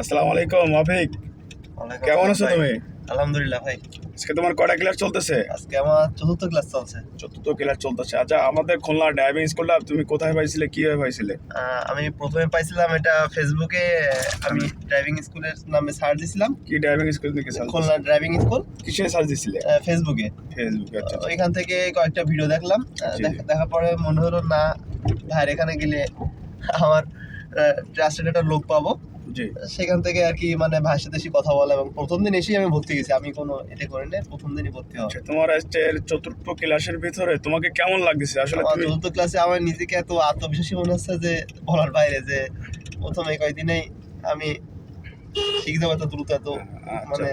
আসসালামু আলাইকুম ওয়ালাইকুম কেমন আছো। তুমি? আলহামদুলিল্লাহ ভাই। আজকে তোমার কয়টা ক্লাস চলতেছে? আজকে আমার চতুর্থ ক্লাস চলছে। চতুর্থ ক্লাস চলতেছে। আচ্ছা আমাদের খুলনা ড্রাইভিং স্কুলটা তুমি কোথায় পাইছিলে কীভাবে পাইছিলে? আমি প্রথমে পাইছিলাম এটা ফেসবুকে আমি ড্রাইভিং স্কুলের নামে সার্চ দিছিলাম। কি ড্রাইভিং স্কুল থেকে সার্চ খুলনা ড্রাইভিং স্কুল কিসে সার্চ দিছিলে? ফেসবুকে ফেসবুকে আচ্ছা আচ্ছা। ওইখান থেকে কয়েকটা ভিডিও দেখলাম। দেখার পরে মনে হলো না ভাইয়ের এখানে গেলে আমার ট্রাস্টেড একটা লোক পাবো। সেখান থেকে আর কি মানে ভাষা দেশি কথা বলা এবং প্রথম দিন এসেই আমি ভর্তি গেছি আমি কোনো এতে করি না প্রথম দিনই ভর্তি হওয়া। আচ্ছা তোমার এর চতুর্থ ক্লাসের ভিতরে তোমাকে কেমন লাগছে আসলে চতুর্থ ক্লাসে আমার নিজেকে এত আত্মবিশ্বাসী মনে হচ্ছে যে বলার বাইরে যে প্রথমে কয়দিনেই আমি শিখতে পারতো দ্রুত এত আচ্ছা। মানে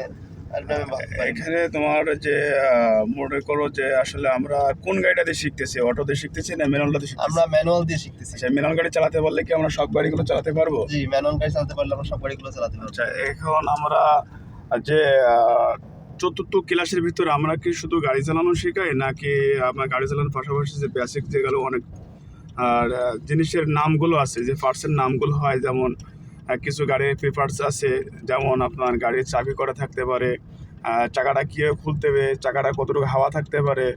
এখানে তোমার যে মনে করো যে আসলে আমরা কোন গাড়িটাতে শিখতেছি? অটোতে শিখতেছি না ম্যানুয়ালটাতে শিখতেছি? আমরা ম্যানুয়াল দিয়ে শিখতেছি। আচ্ছা ম্যানুয়াল গাড়ি চালাতে পারলে কি আমরা সব গাড়িগুলো চালাতে পারব? জি ম্যানুয়াল গাড়ি চালাতে পারলে আমরা সব গাড়িগুলো চালাতে পারব। আচ্ছা এখন আমরা যে চতুর্থ ক্লাসের ভিতরে আমরা কি শুধু গাড়ি চালানো শেখাই? নাকি আমরা গাড়ি চালানোর পাশাপাশি যে বেসিক যেগুলো অনেক আর জিনিসের নামগুলো আছে যে পার্টসের নামগুলো হয় যেমন কিছু গাড়ির পেপার্স আছে যেমন আপনার গাড়ির চাবি করা থাকতে পারে চাকাটা কীভাবে খুলতে হবে চাকাটা কতটুকু হাওয়া থাকতে পারে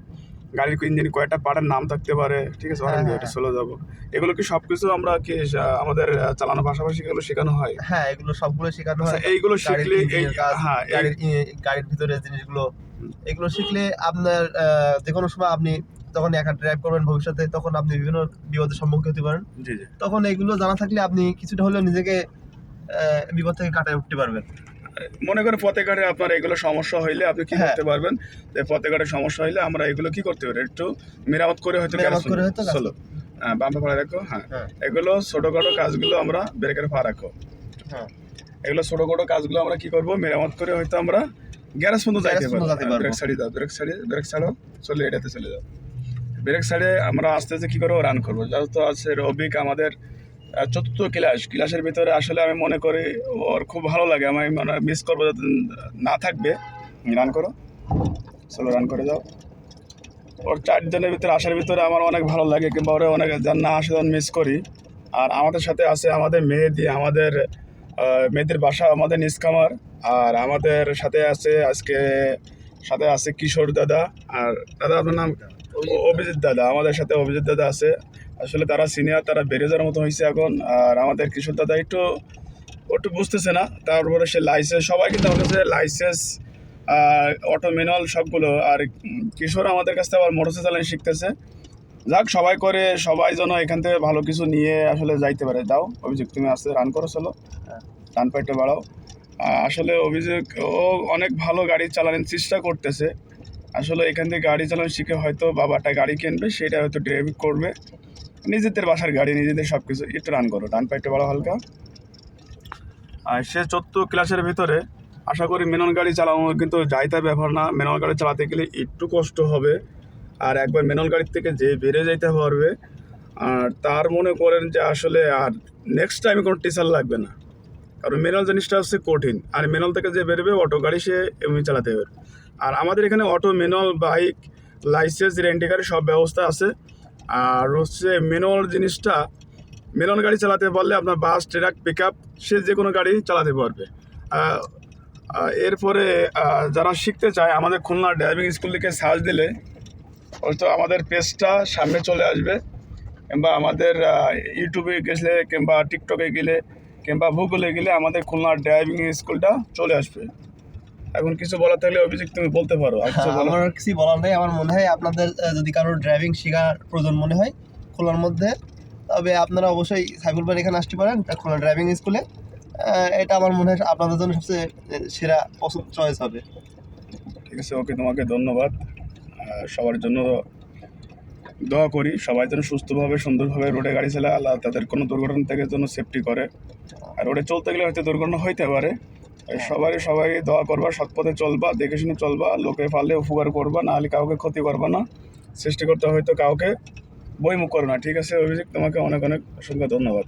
গাড়ির ইঞ্জিন কয়েকটা পার্টের নাম থাকতে পারে ঠিক আছে হ্যাঁ, অনেক হ্যাঁ, এটা চলে যাব। এগুলো কি সব কিছু আমরা কি আমাদের চালানোর পাশাপাশি এগুলো শেখানো হয়? হ্যাঁ এগুলো সবগুলো শেখানো আচ্ছা, হয়। এইগুলো শিখলে এই হ্যাঁ গাড়ির ভিতরে জিনিসগুলো। এগুলো শিখলে আপনার যে কোনো সময় আপনি যখন একা ড্রাইভ করবেন ভবিষ্যতে তখন আপনি বিভিন্ন বিপদের সম্মুখীন হতে পারেন। তখন এগুলো জানা থাকলে আপনি কিছুটা হলেও নিজেকে বিপদ থেকে কাটায় উঠতে পারবেন। মনে করেন পথে ঘাটে আপনার এগুলো সমস্যা হইলে আপনি কি হ্যাঁ। করতে পারবেন? যে পথে ঘাটে সমস্যা হইলে আমরা এগুলো কি করতে পারি? একটু মেরামত করে হয়তো করে চলো হ্যাঁ বাম্পা পড়ে রাখো হ্যাঁ। হ্যাঁ। এগুলো ছোটোখাটো কাজগুলো আমরা ব্রেকের পা রাখো। হ্যাঁ। এগুলো ছোটোখাটো কাজগুলো আমরা কি করব? মেরামত করে হয়তো আমরা গ্যারেজ পর্যন্ত যাইতে পারব। পারব। ব্রেক সাইডে দাও ব্রেক সাইডে ব্রেক ছাড়ো চলে এটাতে চলে যাও। ব্রেক সাইডে আমরা আস্তে আস্তে কী করব? রান করব। যেহেতু আছে রবিক আমাদের চতুর্থ ক্লাস, ক্লাসের ভিতরে আসলে আমি মনে করি ওর খুব ভালো লাগে। আমি মানে মিস করব যাতে না থাকবে। রান করো। চলো রান করে যাও। ওর চারজনের ভিতরে আসার ভিতরে আমার অনেক ভালো লাগে, কিংবা ওরা অনেক যার না আসে মিস করি। আর আমাদের সাথে আছে আমাদের মেহেদি, আমাদের মেয়েদের বাসা, আমাদের নিষ্কামার আর আমাদের সাথে আছে আজকে, সাথে আছে কিশোর দাদা। আর দাদা, আপনার নাম অভিজিৎ দাদা, আমাদের সাথে অভিজিৎ দাদা আছে। আসলে তারা সিনিয়র তারা বেড়ে যাওয়ার মতো হয়েছে এখন। আর আমাদের কিশোর দাদা একটু একটু বুঝতেছে না। তারপরে সে লাইসেন্স সবাই কিন্তু আমার কাছে লাইসেন্স অটো ম্যানুয়াল সবগুলো। আর কিশোর আমাদের কাছ থেকে আবার মোটরসাইকেল শিখতেছে। যাক, সবাই করে, সবাই যেন এখান থেকে ভালো কিছু নিয়ে আসলে যাইতে পারে। দাও অভিযোগ তুমি আসতে রান করো, চলো। রান পাইটা বাড়াও। আসলে অভিযোগ ও অনেক ভালো গাড়ি চালানোর চেষ্টা করতেছে। আসলে এখান থেকে গাড়ি চালানো শিখে হয়তো বাবাটা গাড়ি কিনবে, সেটা হয়তো ড্রাইভ করবে। নিজেদের বাসার গাড়ি, নিজেদের সব কিছু একটু রান করো ডান পাইটা বাড়াও হালকা। আর সে চোদ্দ ক্লাসের ভিতরে, আশা করি ম্যানুয়াল গাড়ি চালানো কিন্তু যাইতে ব্যাপার না। ম্যানুয়াল গাড়ি চালাতে গেলে একটু কষ্ট হবে। আর একবার ম্যানুয়াল গাড়ির থেকে যে বেড়ে যাইতে পারবে, আর তার মনে করেন যে আসলে আর নেক্সট টাইমে কোনো টিচার লাগবে না। কারণ ম্যানুয়াল জিনিসটা হচ্ছে কঠিন। আর ম্যানুয়াল থেকে যে বেরোবে অটো গাড়ি সে এমনি চালাতে হবে আর আমাদের এখানে অটো ম্যানুয়াল বাইক লাইসেন্স রেন্টি গাড়ি সব ব্যবস্থা আছে। আর হচ্ছে ম্যানুয়াল জিনিসটা ম্যানুয়াল গাড়ি চালাতে পারলে আপনার বাস ট্রাক পিক আপ সে যে কোনো গাড়ি চালাতে পারবে। এরপরে যারা শিখতে চায়, আমাদের খুলনা ড্রাইভিং স্কুল থেকে সার্চ দিলে, হয়তো আমাদের পেজটা সামনে চলে আসবে। কিংবা আমাদের ইউটিউবে গেলে, কিংবা টিকটকে গেলে কিংবা ভূগোলে গেলে আমাদের খুলনা ড্রাইভিং স্কুলটা চলে আসবে। এখন কিছু বলার থাকলে অভিযোগ তুমি বলতে পারো। আর আমার কিছু বলার নেই। আমার মনে হয় আপনাদের যদি কারোর ড্রাইভিং শেখার প্রয়োজন মনে হয় খোলার মধ্যে তবে আপনারা অবশ্যই সাইফুল ভাই এখানে আসতে পারেন খোলা ড্রাইভিং স্কুলে এটা আমার মনে হয় আপনাদের জন্য সবচেয়ে সেরা পছন্দ চয়েস হবে। ঠিক আছে ওকে তোমাকে ধন্যবাদ। সবার জন্য দোয়া করি, সবাই যেন সুস্থভাবে, সুন্দরভাবে রোডে গাড়ি চালায়। আল্লাহ তাদের কোনো দুর্ঘটনা থেকে যেন সেফটি করে। আর রোডে চলতে গেলে হয়তো দুর্ঘটনা হইতে পারে। সবারই, সবাই দোয়া করবা, সৎ পথে চলবা, দেখে শুনে চলবা, লোকে পারলে উপকার করবা, না হলে কাউকে ক্ষতি করবা না। সৃষ্টি করতে হয়তো কাউকে বইমুখ করো না, ঠিক আছে অভিযোগ তোমাকে অনেক অনেক অসংখ্য ধন্যবাদ।